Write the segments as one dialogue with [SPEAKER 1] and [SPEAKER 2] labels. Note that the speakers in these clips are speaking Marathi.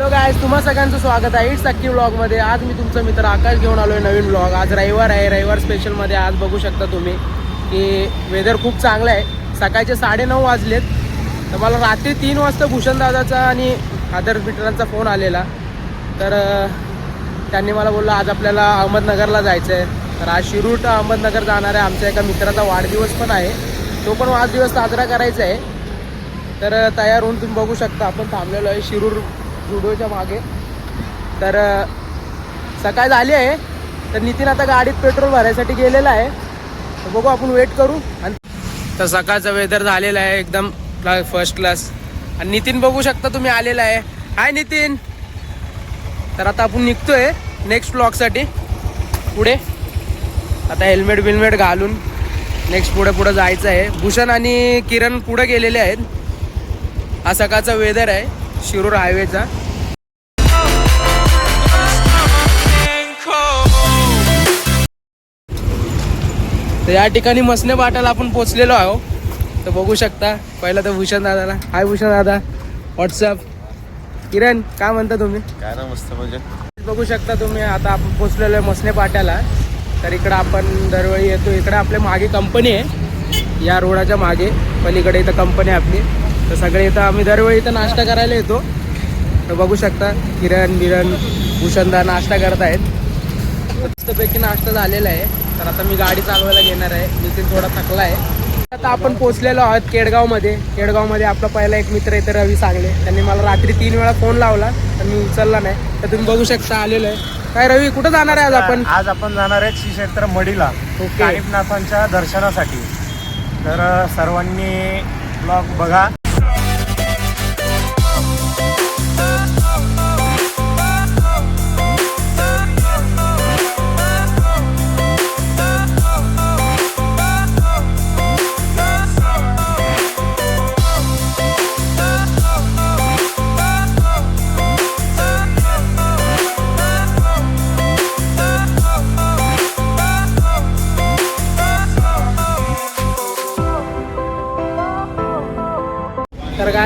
[SPEAKER 1] हॅलो गायज तुम्हा सगळ्यांचं स्वागत आहे इट्स अक्की ब्लॉगमध्ये आज मी तुमचा मित्र आकाश घेऊन आलो आहे नवीन ब्लॉग आज रविवार आहे. रविवार स्पेशलमध्ये आज बघू शकता तुम्ही की वेदर खूप चांगलं आहे. सकाळचे साडेनऊ वाजलेत. तर मला रात्री तीन वाजता भूषणदादाचा आणि आदर्श मित्रांचा फोन आलेला. तर त्यांनी मला बोललं आज आपल्याला अहमदनगरला जायचं आहे तर आज शिरूर अहमदनगर जाणार आहे. आमच्या एका मित्राचा वाढदिवस पण आहे. तो पण वाढदिवस साजरा करायचा आहे. तर तयार होऊन तुम्ही बघू शकता. आपण थांबलेलो आहे शिरूर जुडोच्या मागे. तर सकाळ झाली आहे. तर नितीन आता गाडीत पेट्रोल भरायसाठी गेलेला आहे. तर बघू आपण वेट करू आणि तर सकाळचं वेदर झालेलं आहे एकदम फर्स्ट क्लास आणि नितीन बघू शकता तुम्ही आलेला आहे. हाय नितीन. तर आता आपण निघतोय नेक्स्ट ब्लॉगसाठी पुढे. आता हेल्मेट बिल्मेट घालून नेक्स्ट पुढे पुढे जायचं आहे. भूषण आणि किरण पुढे गेलेले आहेत. हा सकाळचा वेदर आहे. शिरूर हायवेचा तर या ठिकाणी मसने पाटाला आपण पोचलेलो आहो. तर बघू शकता पहिला तर भूषण दादाला. हाय भूषण दादा. व्हॉट्सअप किरण काय म्हणता तुम्ही?
[SPEAKER 2] काय ना मस्त म्हणजे
[SPEAKER 1] बघू शकता तुम्ही आता आपण पोचलेलो आहे मसने पाट्याला. तर इकडं आपण दरवेळी येतो. इकडे आपल्या मागे कंपनी आहे. या रोडाच्या मागे. पलीकडे इथं कंपनी आहे आपली. तर सगळे इथं आम्ही दरवेळी इथं नाश्ता करायला येतो. तर बघू शकता किरण बिरण भूषणदा नाश्ता करत आहेत मस्तपैकी नाश्ता झालेला आहे. तर आता मी गाडी चालवायला घेणार आहे. नितीन थोडा थकला आहे. आता आपण पोचलेलो आहोत केडगावमध्ये. केडगावमध्ये आपला पहिला एक मित्र येतो रवी सांगले. त्यांनी मला रात्री तीन वेळा फोन लावला तर मी उचलला नाही. तर तुम्ही बघू शकता आलेलो आहे. काय रवी कुठं जाणार आहे आज आपण?
[SPEAKER 2] आज आपण जाणार आहे श्री क्षेत्र मडीला
[SPEAKER 1] ओके.
[SPEAKER 2] कानिपनाथांच्या दर्शनासाठी. तर सर्वांनी ब्लॉग बघा.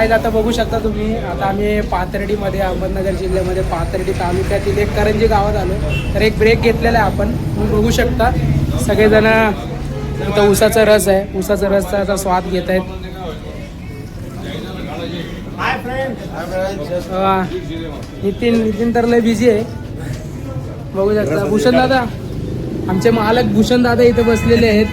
[SPEAKER 1] गाईज आता बघू शकता तुम्ही. आता आम्ही पाथर्डीमध्ये अहमदनगर जिल्ह्यामध्ये पाथर्डी तालुक्यातील एक करंजी गावात आलो. तर एक ब्रेक घेतलेला आहे आपण. तुम्ही बघू शकता. सगळेजण इथं ऊसाचा रस आहे. ऊसाचा रसचा आता स्वाद घेत आहेत. नितीन नितीन तर लय बिझी आहे. बघू शकता. भूषण दादा आमचे मालक भूषण दादा इथे बसलेले आहेत.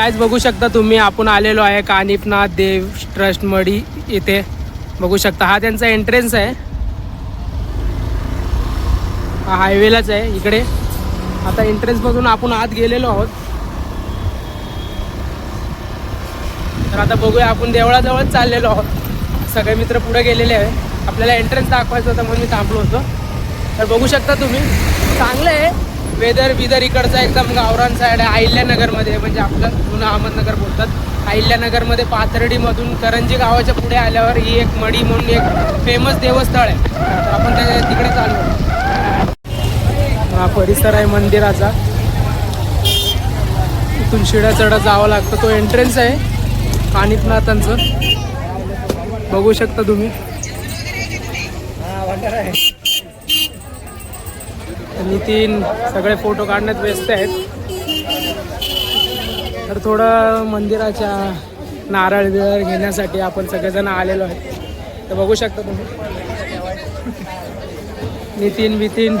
[SPEAKER 1] कायच बघू शकता तुम्ही आपण आलेलो आहे कानिपनाथ देव ट्रस्ट मडी इथे. बघू शकता हा त्यांचा एंट्रन्स आहे. हा हायवेलाच आहे इकडे. आता एंट्रन्समधून आपण आत गेलेलो आहोत. तर आता बघूया आपण देवळाजवळच चाललेलो आहोत. सगळे मित्र पुढे गेलेले आहे आपल्याला एंट्रन्स दाखवायचं होतं म्हणून मी थांबलो होतो. तर बघू शकता तुम्ही चांगलं आहे. वेदर बिदर इकडचा एकदम गावरान साईड आहे. अहिल्यानगरमध्ये म्हणजे आपलं जुनं अहमदनगर बोलतात. अहिल्यानगरमध्ये पाथर्डीमधून करंजी गावाच्या पुढे आल्यावर ही एक मडी म्हणून एक फेमस देवस्थळ आहे. तर आपण त्या तिकडे चालू हा परिसर आहे मंदिराचा. इथून शिड्या चढा जावं लागतं. तो एंट्रन्स आहे. कानिपनाथांचं बघू शकता तुम्ही. नितीन सगळे फोटो काढण्यात व्यस्त आहेत. तर थोडं मंदिराच्या नारळ बिरळ घेण्यासाठी आपण सगळेजण आलेलो आहेत. तर बघू शकता तुम्ही. नितीन बितीन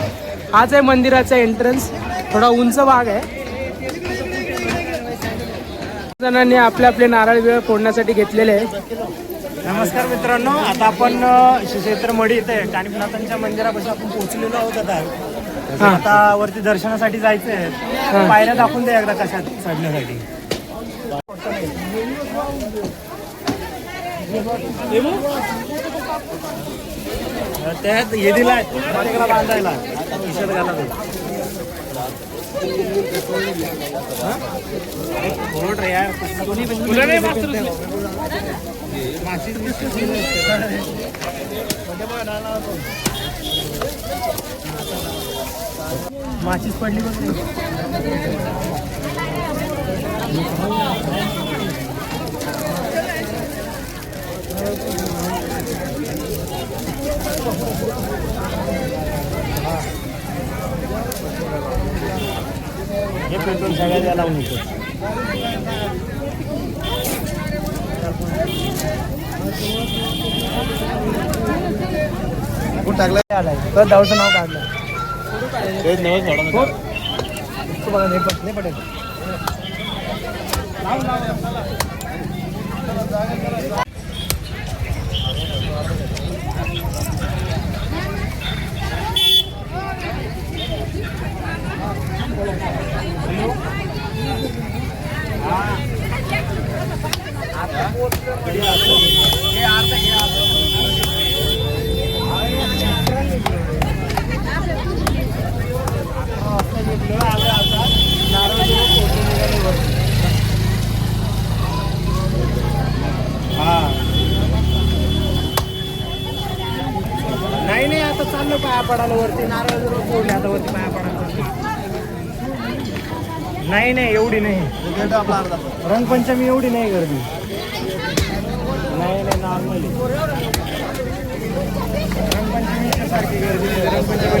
[SPEAKER 1] हाच आहे मंदिराचा एंट्रन्स थोडा उंच भाग आहे. जणांनी आपले आपले नारळ बिळ फोडण्यासाठी घेतलेले आहे
[SPEAKER 2] नमस्कार मित्रांनो आता आपण श्री क्षेत्र मडी इथे कानिपनाथांच्या मंदिरापासून आपण पोहोचलेलो आहोत आता. आता वरती दर्शनासाठी जायचं. आहे पायऱ्या दाखवून द्या एकदा कशा चढण्यासाठी त्यात हे दिलाय. बांधायला. टी शर्ट घाला माशी माचीच पडली बघ. हे पेट्रोल सगळ्याला लावून येतो.
[SPEAKER 1] कुठं टाकलं आलाय तर दावचं नाव काढलं. हो. तू बघा, नाही पट- नाही पटेल
[SPEAKER 2] हा नाही नाही आता चाललो पाया पडायला वरती नारळ जर फोडले आता वरती पाया पडायला नाही नाही एवढी भेटतो आपला अर्धा रंगपंचमी एवढी नाही गर्दी. नाही नाही नॉर्मली रंगपंचमीच्या सारखी गर्दी रंगपंचमी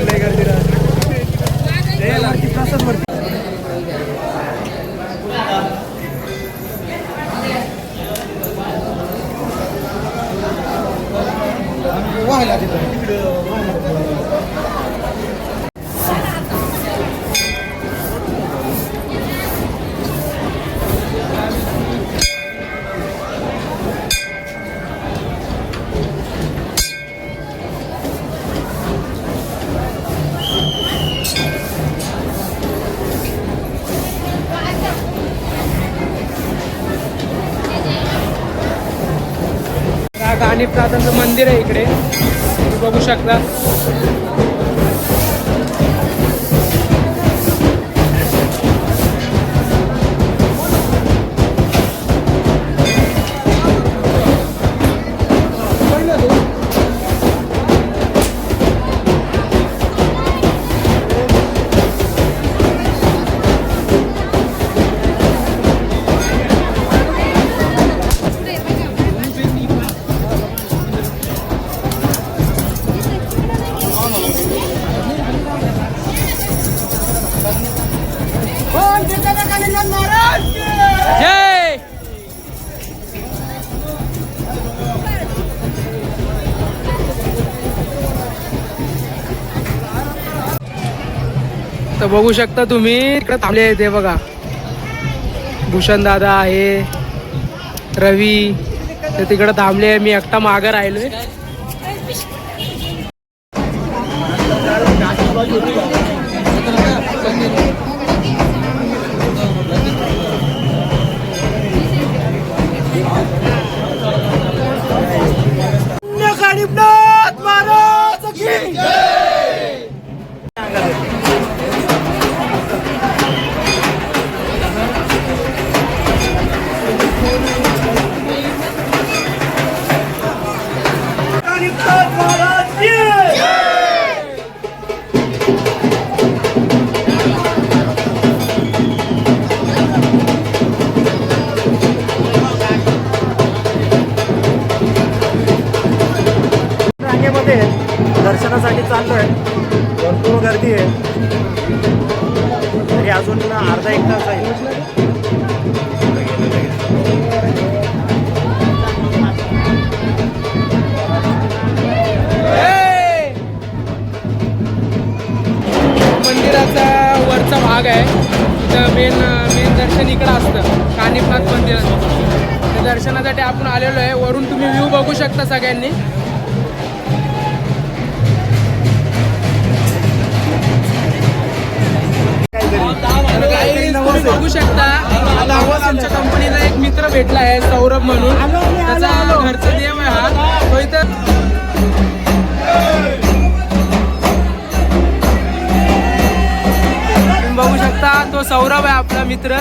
[SPEAKER 1] आणि मंदिर आहे इकडे. तुम्ही बघू शकता. बघू शकता तुम्ही. इकडे थांबले ते बघा. भूषण दादा आहे रवी ते तिकडे थांबले मी एकटा मागं राहिलोय. भाग आहे. तिथं मेन मेन दर्शन इकडं असतं. कानिफनाथ मंदिराचं त्या दर्शनासाठी आपण आलेलो आहे. वरून तुम्ही व्ह्यू बघू शकता सगळ्यांनी. बघू शकता. आमच्या कंपनीला एक मित्र भेटला आहे सौरभ म्हणून. त्याचा घरचा देव आहे हा. तो इथं तो सौरभ आहे आपला मित्र.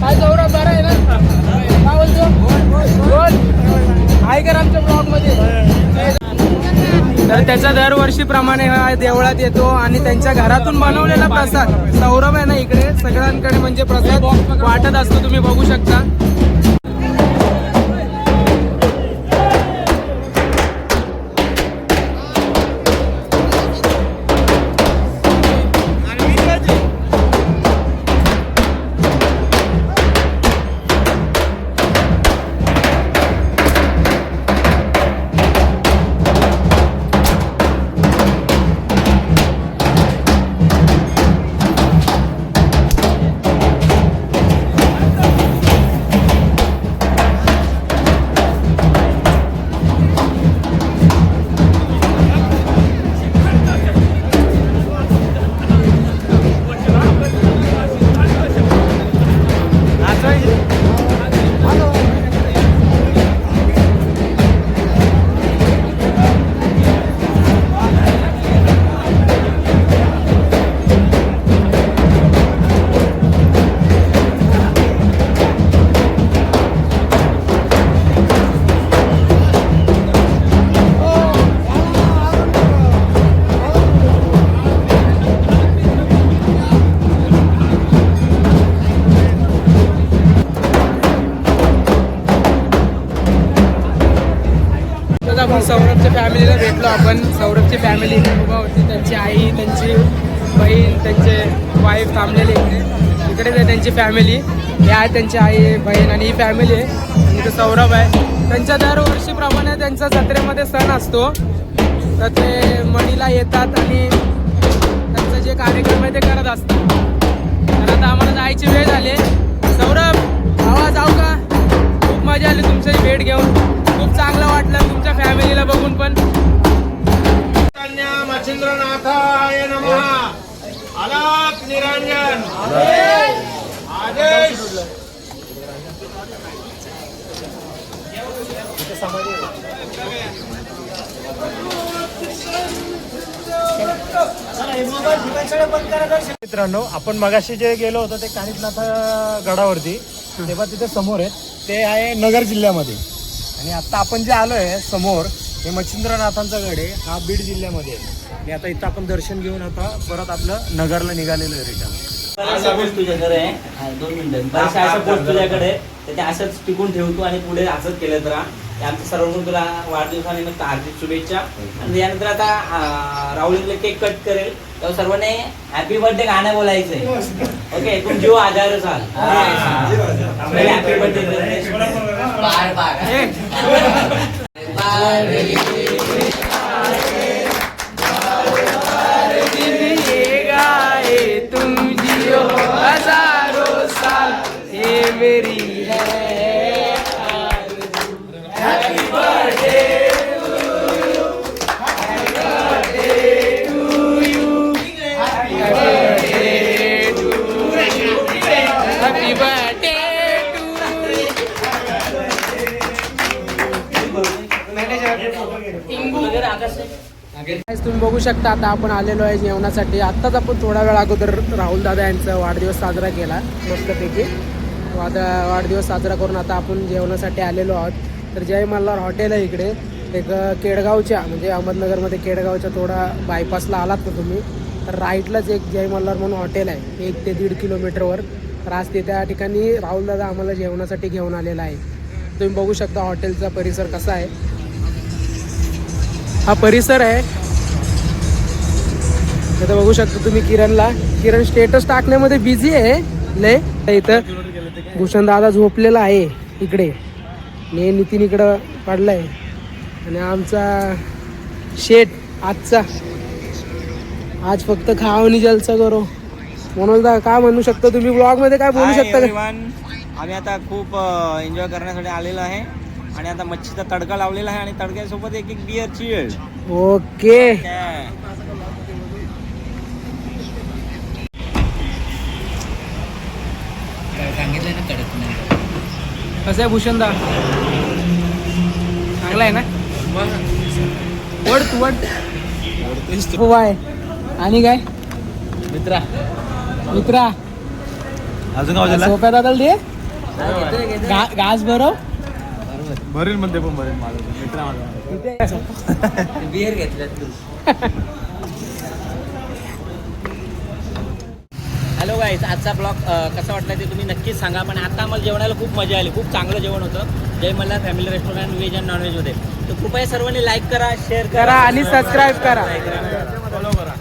[SPEAKER 1] काय सौरभ बरा आहे ना? काय बोलतो? बोल. आहे का आमच्या ब्लॉगमध्ये तर त्याचा दरवर्षीप्रमाणे हा देवळात येतो आणि त्यांच्या घरातून बनवलेला प्रसाद. सौरभ आहे ना इकडे? सगळ्यांकडे म्हणजे प्रसाद वाटत असतो तुम्ही बघू शकता. सौरभच्या फॅमिलीला भेटलो आपण. सौरभची फॅमिली उभा होती. त्यांची आई त्यांची बहीण त्यांचे वाईफ थांबलेले इकडे. इकडेच आहे त्यांची फॅमिली हे आहे त्यांची आई बहीण आणि ही फॅमिली आहे. आणि इथं सौरभ आहे. त्यांच्या दरवर्षीप्रमाणे त्यांचा जत्रेमध्ये सण असतो. तर ते मणीला येतात आणि त्यांचं जे कार्यक्रम आहे ते करत असतात. तर आता आम्हाला जायची वेळ झाली. सौरभ आवाज जाऊ का? खूप मजा आली तुमची भेट घेऊन. चांगलं वाटलं तुमच्या फॅमिलीला बघून पण.
[SPEAKER 2] मच्छिंद्रनाथाय नमः. अलक निरंजन. आदेश. मित्रांनो आपण मगाशी जे गेलो होतो ते कानिपनाथ गडावरती तेव्हा तिथे समोर आहेत ते आहे नगर जिल्ह्यामध्ये. आणि आता आपण जे आलो आहे समोर हे मच्छिंद्रनाथांचा गड आहे. हा बीड जिल्ह्यामध्ये आहे. आणि आता इथं आपण दर्शन घेऊन आता परत आपलं नगरला निघालेलं आहे रिटर्न
[SPEAKER 3] तुझ्याकडे आहे. हा, दोन मिनिटं. बरेचशा अशा पोस्ट तुझ्याकडे आहे. तर ते असंच टिकून ठेवतो आणि पुढे असंच केलं तर आमच्या सर्वांकडून तुला वाढदिवसानिमित्त हार्दिक शुभेच्छा. आणि यानंतर आता राहुल केक कट करेल. तेव्हा सर्वांनी हॅपी बर्थडे गाणं बोलायचंय. ओके तुम जीव आजार साल हॅपी बर्थडे बार बार
[SPEAKER 1] ये तुम्ही बघू शकता आता आपण आलेलो आहे जेवणासाठी. आत्ताच आपण थोडा वेळ अगोदर राहुल दादा यांचा वाढदिवस साजरा केला मस्तपैकी. वादा वाढदिवस साजरा करून आता आपण जेवणासाठी आलेलो आहोत. तर जय मल्हार हॉटेल आहे इकडे. एक केडगावच्या म्हणजे अहमदनगरमध्ये केडगावच्या थोडा बायपासला आलात का तुम्ही? तर राईटलाच एक जय मल्हार म्हणून हॉटेल आहे एक ते दीड किलोमीटरवर. तर आज ते त्या ठिकाणी राहुल दादा आम्हाला जेवणासाठी घेऊन आलेला आहे. तुम्ही बघू शकता हॉटेलचा परिसर कसा आहे. हा परिसर आहे इथं बघू शकता तुम्ही किरणला. किरण स्टेटस टाकण्यामध्ये बिझी आहे. लय. इथं भूषण दादा झोपलेला आहे. इकडे. ने नितीन इकडं पडलाय. आणि आमचा शेट आजचा. आज फक्त खाव आणि जलसा करो. म्हणून दा काय म्हणू शकता तुम्ही? ब्लॉगमध्ये काय बोलू शकता? का?
[SPEAKER 3] आम्ही आता खूप एन्जॉय करण्यासाठी आलेलो आहे. आणि आता मच्छीचा तडका लावलेला आहे आणि तडक्यासोबत एक एक बिअर चिळ
[SPEAKER 1] ओके कसं आहे भूषणदा? चांगला आहे ना? वड तू वड. हो बाय. आणि काय?
[SPEAKER 3] मित्रा.
[SPEAKER 1] मित्रा.
[SPEAKER 2] अजून
[SPEAKER 1] सोप्या दादा दे. गाज बरो
[SPEAKER 2] भरेल मध्ये पण भरेल माझं. मित्र माझा.
[SPEAKER 3] बिअर घेतल्यात तू. हॅलो गाईज आजचा ब्लॉग कसा वाटला ते तुम्ही नक्कीच सांगा. पण आता आम्हाला जेवणाला खूप मजा आली. खूप चांगलं जेवण होतं. Jai Malhar family restaurant veg and नॉनव्हेजमध्ये तर कृपया सर्वांनी लाईक करा शेअर
[SPEAKER 1] करा आणि सबस्क्राईब करा.
[SPEAKER 3] करा.